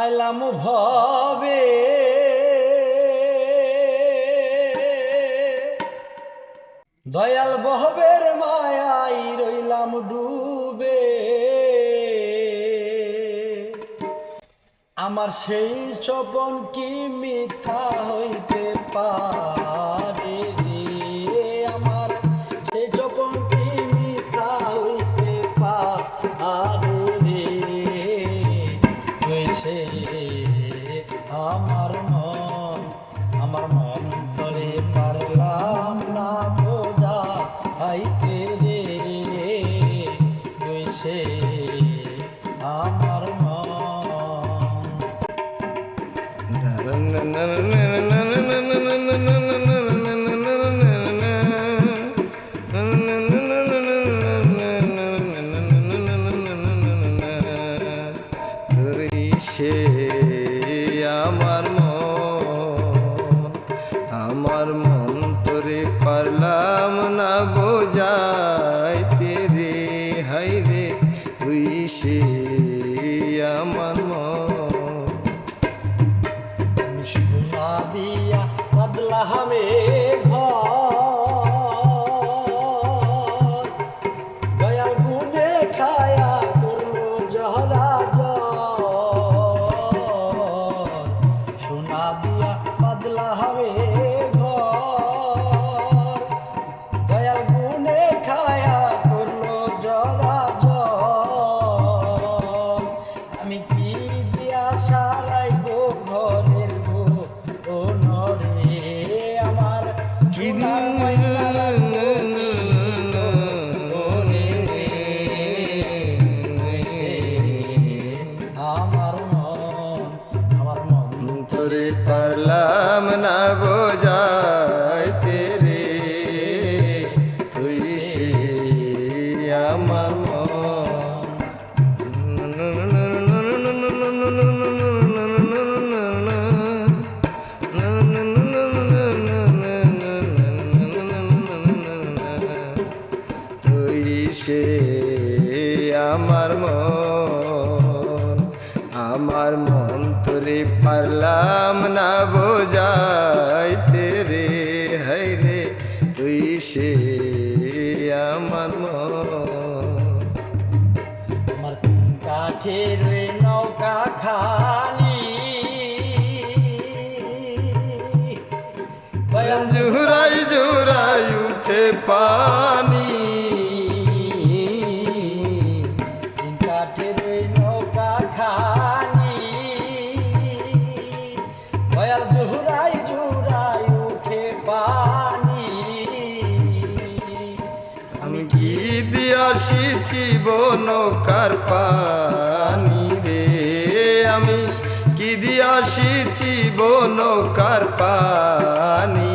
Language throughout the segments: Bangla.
আইলাম ভবে। দয়াল বহবের মায়াই রইলাম ডুবে। আমার সেই চপন কি মিথ্যা হইতে পারে? হয়েছে আমার মন আমার মন ধরে পারলাম না বোঝা হাইতে রে হয়েছে আমার মন সে আমার মন আমার মন তোরে পারলাম না বোঝাইতে রে হাই রে, তুই সে আমার মন। বদলা হবে পারলাম না বোঝাইতে রে। তুই সে আমার আমার মন তোরে পারলাম না বোঝাইতে রে হাই রে তুই সে আমার আমার তিন কাঠের নৌকা খালি। জুরাই জুরাই উঠে পানি দিয়া জীবন নৌকার পানি রে? আমি কি দিয়া সিচিব নৌকার পানি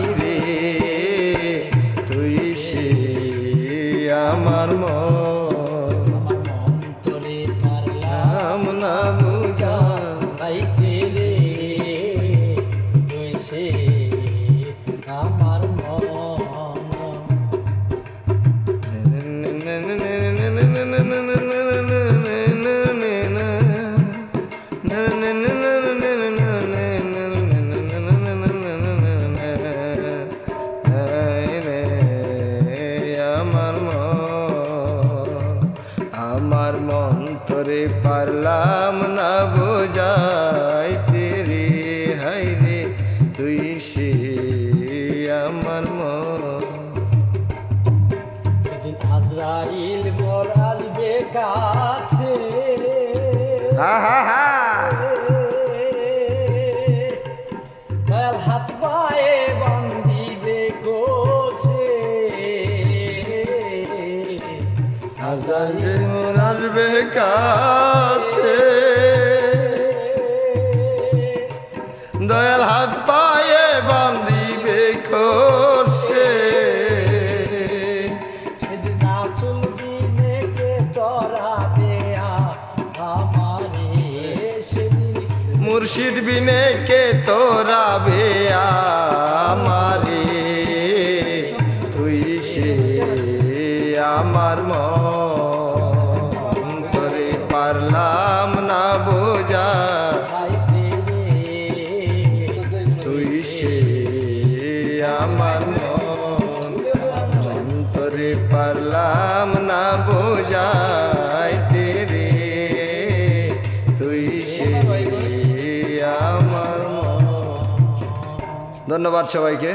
কাছে। দয়াল হাত পায়ে বান্ধিবে গোছে। আর জানলে আসবে কাছে। দয়াল হাত পায়ে বান্দিবে মুর্শিদ বিনে কে তোরাবে আমারে? তুই সে আমার মরে পারলাম না বোঝা। তুই সে আমার মন্তরে পারলাম না বোঝা। ধন্যবাদ সবাইকে।